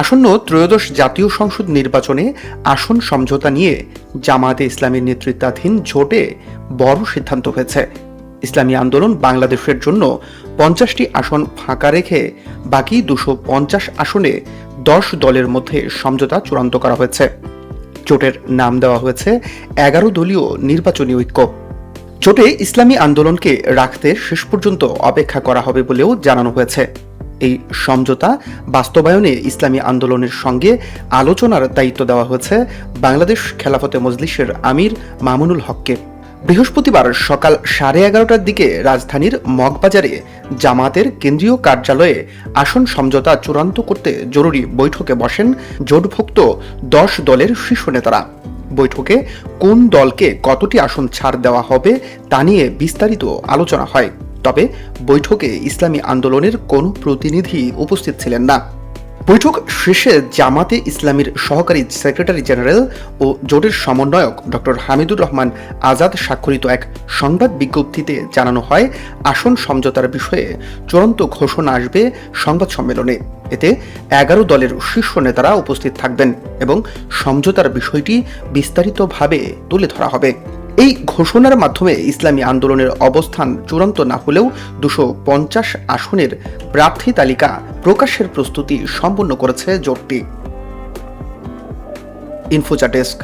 আসন্ন ত্রয়োদশ জাতীয় সংসদ নির্বাচনে আসন সমঝোতা নিয়ে জামায়াতে ইসলামীর নেতৃত্বাধীন জোটে বড় সিদ্ধান্ত হয়েছে। ইসলামী আন্দোলন বাংলাদেশের জন্য পঞ্চাশটি আসন ফাঁকা রেখে বাকি দুশো পঞ্চাশ আসনে দশ দলের মধ্যে সমঝোতা চূড়ান্ত করা হয়েছে। জোটের নাম দেওয়া হয়েছে এগারো দলীয় নির্বাচনী ঐক্য। জোটে ইসলামী আন্দোলনকে রাখতে শেষ পর্যন্ত অপেক্ষা করা হবে বলেও জানানো হয়েছে। এই সমঝোতা বাস্তবায়নে ইসলামী আন্দোলনের সঙ্গে আলোচনার দায়িত্ব দেওয়া হয়েছে বাংলাদেশ খেলাফতে মজলিসের আমির মামুনুল হককে। বৃহস্পতিবার সকাল সাড়ে এগারোটার দিকে রাজধানীর মগবাজারে জামাতের কেন্দ্রীয় কার্যালয়ে আসন সমঝোতা চূড়ান্ত করতে জরুরি বৈঠকে বসেন জোটভুক্ত দশ দলের শীর্ষ নেতারা। বৈঠকে কোন দলকে কতটি আসন ছাড় দেওয়া হবে তা নিয়ে বিস্তারিত আলোচনা হয়। তবে বৈঠকে ইসলামী আন্দোলনের কোনো প্রতিনিধি উপস্থিত ছিলেন না। বৈঠক শেষে জামাতে ইসলামীর সহকারী সেক্রেটারি জেনারেল ও জোটের সমন্বয়ক ডক্টর হামিদুর রহমান আজাদ স্বাক্ষরিত এক সংবাদ বিজ্ঞপ্তিতে জানানো হয়, আসন সমঝোতার বিষয়ে চূড়ান্ত ঘোষণা আসবে সংবাদ সম্মেলনে। এতে এগারো দলের শীর্ষ নেতারা উপস্থিত থাকবেন এবং সমঝোতার বিষয়টি বিস্তারিতভাবে তুলে ধরা হবে। এই ঘোষণার মাধ্যমে ইসলামী আন্দোলনের অবস্থান চূড়ান্ত না হলেও দুশো পঞ্চাশ আসনের প্রার্থী তালিকা প্রকাশের প্রস্তুতি সম্পন্ন করেছে জোটটি। ইনফোচা ডেস্ক